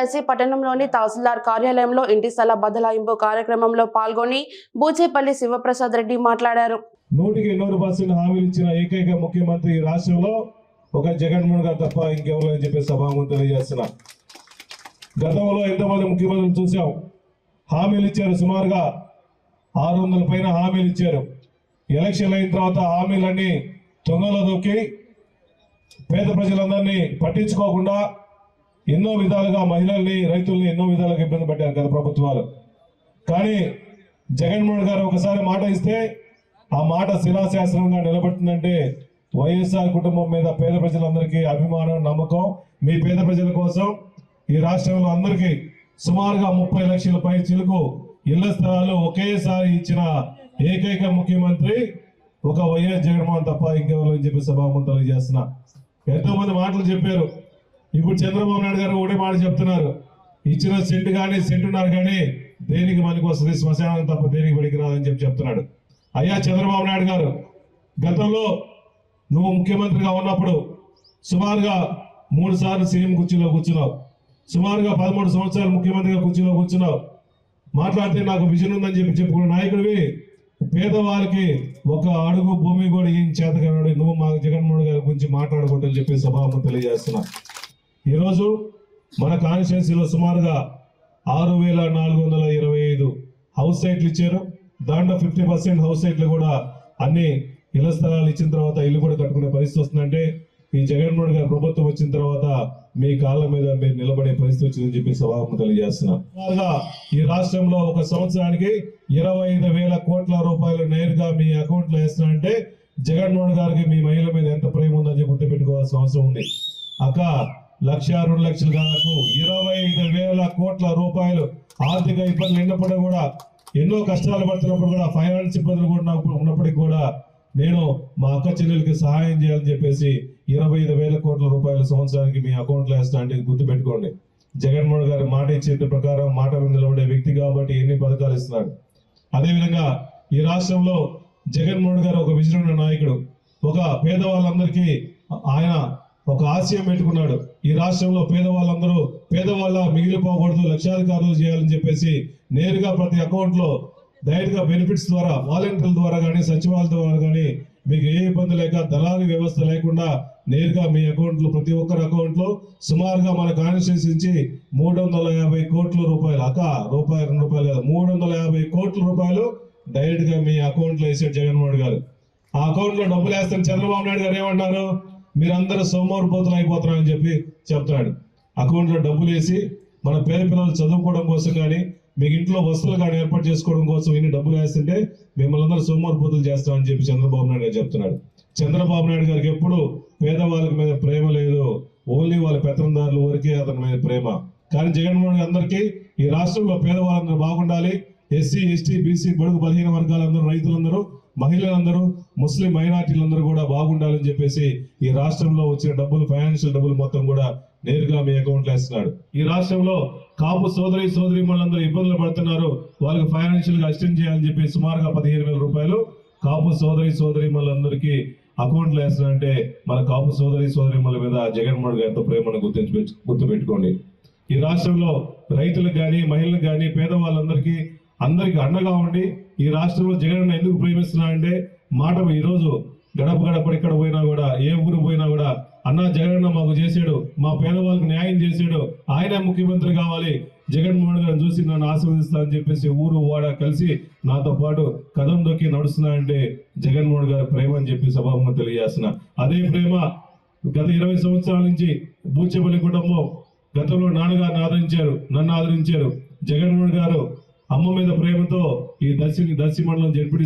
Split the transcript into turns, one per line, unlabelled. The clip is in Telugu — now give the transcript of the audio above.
దర్శి పట్టణంలోని తహసీల్దార్ కార్యాలయంలో ఇంటి స్థల బదలాయింపు కార్యక్రమంలో పాల్గొని బూచేపల్లి శివప్రసాద్ రెడ్డి మాట్లాడారు.
నూటికి నూరు పర్సెంట్ హామీలు ఇచ్చిన ఏకైక ముఖ్యమంత్రి ఈ రాష్ట్రంలో ఒక జగన్మోహన్ గారు తప్ప ఇంకెవరు అని చెప్పి సభాముఖం తెలియజేస్తున్నా. గతంలో ఎంతమంది ముఖ్యమంత్రులు చూసాం. హామీలు ఇచ్చారు సుమారుగా ఆరు వందల పైన హామీలు ఇచ్చారు. ఎలక్షన్ అయిన తర్వాత హామీలన్నీ తొంగలో దొక్కి పేద ప్రజలందరినీ పట్టించుకోకుండా ఎన్నో విధాలుగా మహిళల్ని రైతుల్ని ఎన్నో విధాలుగా ఇబ్బంది పెట్టారు గత ప్రభుత్వాలు. కానీ జగన్మోహన్ గారు ఒకసారి మాట ఇస్తే ఆ మాట శిలాశాస్త్రంగా నిలబడుతుందంటే వైఎస్ఆర్ కుటుంబం మీద పేద ప్రజలందరికీ అభిమానం నమ్మకం మీ పేద ప్రజల కోసం ఈ రాష్ట్రంలో అందరికీ సుమారుగా ముప్పై లక్షల పై చిలుకు ఇళ్ళ స్థలాలు ఒకేసారి ఇచ్చిన ఏకైక ముఖ్యమంత్రి ఒక వైఎస్ జగన్మోహన్ తప్ప ఇంకెవరు అని చెప్పి సభాముఖం తెలియజేస్తున్నా. ఎంతో మంది మాటలు చెప్పారు. ఇప్పుడు చంద్రబాబు నాయుడు గారు ఒకటే మాట చెప్తున్నారు. ఇచ్చిన సెంటు కానీ సెంటున్నారు కానీ దేనికి మనకి వస్తుంది? శ్మశానం తప్ప దేనికి పనికి రాదని చెప్పి చెప్తున్నాడు. అయ్యా చంద్రబాబు నాయుడు గారు గతంలో నువ్వు ముఖ్యమంత్రిగా ఉన్నప్పుడు సుమారుగా మూడు సార్లు సీఎం కుర్చీలో కూర్చున్నావు. సుమారుగా పదమూడు సంవత్సరాలు ముఖ్యమంత్రిగా కుర్చీలో కూర్చున్నావు. మాట్లాడితే నాకు విజన్ ఉందని చెప్పి చెప్పుకున్న నాయకుడివి పేదవాళ్ళకి ఒక అడుగు భూమి కూడా ఏం చేతకన్నాడు నువ్వు మా జగన్మోహన్ గారి గురించి మాట్లాడకూడదని చెప్పి సభాముఖం తెలియజేస్తున్నా. ఈరోజు మన కాన్స్టిట్యున్సీలో సుమారుగా ఆరు వేల నాలుగు వందల ఇరవై ఐదు హౌస్ సైట్లు ఇచ్చారు. దాంట్లో ఫిఫ్టీ పర్సెంట్ హౌస్ సైట్లు కూడా అన్ని ఇళ్ళ స్థలాలు ఇచ్చిన తర్వాత ఇల్లు కూడా కట్టుకునే పరిస్థితి వస్తుందంటే ఈ జగన్మోహన్ గారి ప్రభుత్వం వచ్చిన తర్వాత మీ కాళ్ళ మీద మీరు నిలబడే పరిస్థితి వచ్చిందని చెప్పి సభాముఖం తెలియజేస్తున్నా. ఈ రాష్ట్రంలో ఒక సంవత్సరానికి ఇరవై ఐదు వేల కోట్ల రూపాయలు నేరుగా మీ అకౌంట్లో వేస్తున్నారంటే జగన్మోహన్ గారికి మీ మహిళ మీద ఎంత ప్రేమ ఉందని చెప్పి గుర్తుపెట్టుకోవాల్సిన అవసరం ఉంది. అక్క లక్ష రెండు లక్షలు కాలకు ఇరవై ఐదు వేల కోట్ల రూపాయలు ఆర్థిక ఇబ్బందులు ఉన్నప్పుడు కూడా ఎన్నో కష్టాలు పడుతున్నప్పుడు కూడా ఫైనాన్స్ ఇబ్బందులు కూడా ఉన్నప్పటికీ కూడా నేను మా అక్క చెల్లెలకి సహాయం చేయాలని చెప్పేసి ఇరవై ఐదు వేల కోట్ల రూపాయల సంవత్సరానికి మీ అకౌంట్లో వేస్తా అంటే గుర్తుపెట్టుకోండి. జగన్మోహన్ గారు మాట ఇచ్చే ప్రకారం మాట విందులో నిలబడే వ్యక్తి కాబట్టి ఎన్ని పథకాలు ఇస్తున్నాడు. అదేవిధంగా ఈ రాష్ట్రంలో జగన్మోహన్ గారు ఒక విజయమైన నాయకుడు. ఒక పేదవాళ్ళందరికీ ఆయన ఒక ఆశయం పెట్టుకున్నాడు. ఈ రాష్ట్రంలో పేదవాళ్ళందరూ పేదవాళ్ళ మిగిలిపోకూడదు లక్షాధికారులు చేయాలని చెప్పేసి నేరుగా ప్రతి అకౌంట్లో డైరెక్ట్గా బెనిఫిట్స్ ద్వారా వాలంటీర్ల ద్వారా కానీ సచివాలయం ద్వారా కానీ మీకు ఏ ఇబ్బంది లేక దళారీ వ్యవస్థ లేకుండా నేరుగా మీ అకౌంట్లో ప్రతి ఒక్కరి అకౌంట్లో సుమారుగా మన కాన్స్టిట్యూన్సీ నుంచి మూడు వందల యాభై కోట్ల రూపాయలు అక్క రూపాయలు రెండు రూపాయలు కాదు మూడు వందల యాభై కోట్ల రూపాయలు డైరెక్ట్గా మీ అకౌంట్లో వేసాడు జగన్మోహన్ గారు. ఆ అకౌంట్లో డబ్బులు వేస్తాను చంద్రబాబు నాయుడు గారు ఏమన్నారు మీరందరూ సోమవారిపోతులు అయిపోతున్నారని చెప్పి చెప్తున్నాడు. అకౌంట్లో డబ్బులు వేసి మన పేద పిల్లలు చదువుకోవడం కోసం కానీ మీకు ఇంట్లో వస్తువులు కానీ ఏర్పాటు చేసుకోవడం కోసం ఇన్ని డబ్బులు వేస్తుంటే మిమ్మల్ని అందరూ సోమవారిపోతులు చేస్తామని చెప్పి చంద్రబాబు నాయుడు గారు చెప్తున్నాడు. చంద్రబాబు నాయుడు గారికి ఎప్పుడు పేదవాళ్ళకి మీద ప్రేమ లేదు. ఓన్లీ వాళ్ళ పెత్తనదారుల వరకే అతని మీద ప్రేమ. కానీ జగన్మోహన్ గారు అందరికీ ఈ రాష్ట్రంలో పేదవాళ్ళందరూ బాగుండాలి. ఎస్సీ ఎస్టీ బీసీ బడుగు బలహీన వర్గాలందరూ రైతులందరూ మహిళలందరూ ముస్లిం మైనార్టీలందరూ కూడా బాగుండాలని చెప్పేసి ఈ రాష్ట్రంలో వచ్చిన డబ్బులు ఫైనాన్షియల్ డబ్బులు మొత్తం కూడా నేరుగా మీ అకౌంట్లో వేస్తున్నాడు. ఈ రాష్ట్రంలో కాపు సోదరి సోదరి మళ్ళందరూ ఇబ్బందులు పడుతున్నారు. వాళ్ళకి ఫైనాన్షియల్గా అసిస్టెంట్ చేయాలని చెప్పి సుమారుగా పదిహేను వేల రూపాయలు కాపు సోదరి సోదరి వాళ్ళందరికీ అకౌంట్లో వేస్తున్నారంటే మన కాపు సోదరి సోదరి మీద జగన్మోహన్ గారి ఎంతో ప్రేమను గుర్తించి గుర్తుపెట్టుకోండి. ఈ రాష్ట్రంలో రైతులకు కానీ మహిళలకు కానీ పేదవాళ్ళందరికీ అందరికి అండగా ఉండి ఈ రాష్ట్రంలో జగన్ ఎందుకు ప్రేమిస్తున్నాయంటే మాట ఈరోజు గడప గడప ఎక్కడ పోయినా కూడా ఏ ఊరు పోయినా కూడా అన్న జగనన్న మాకు చేసాడు మా పేదవాళ్ళకి న్యాయం చేసాడు ఆయన ముఖ్యమంత్రి కావాలి జగన్మోహన్ గారిని చూసి నన్ను ఆశీర్వదిస్తా అని చెప్పేసి ఊరు వాడ కలిసి నాతో పాటు కథం దొక్కి నడుస్తున్నాయంటే జగన్మోహన్ గారి ప్రేమ అని చెప్పి సభాముఖం తెలియజేస్తున్నా. అదే ప్రేమ గత ఇరవై సంవత్సరాల నుంచి బూచెపల్లి కుటుంబం గతంలో నాన్నగారిని ఆదరించారు నన్ను ఆదరించారు. జగన్మోహన్ గారు అమ్మ మీద ప్రేమతో ఈ దర్శి దర్శి మండలం జరిపి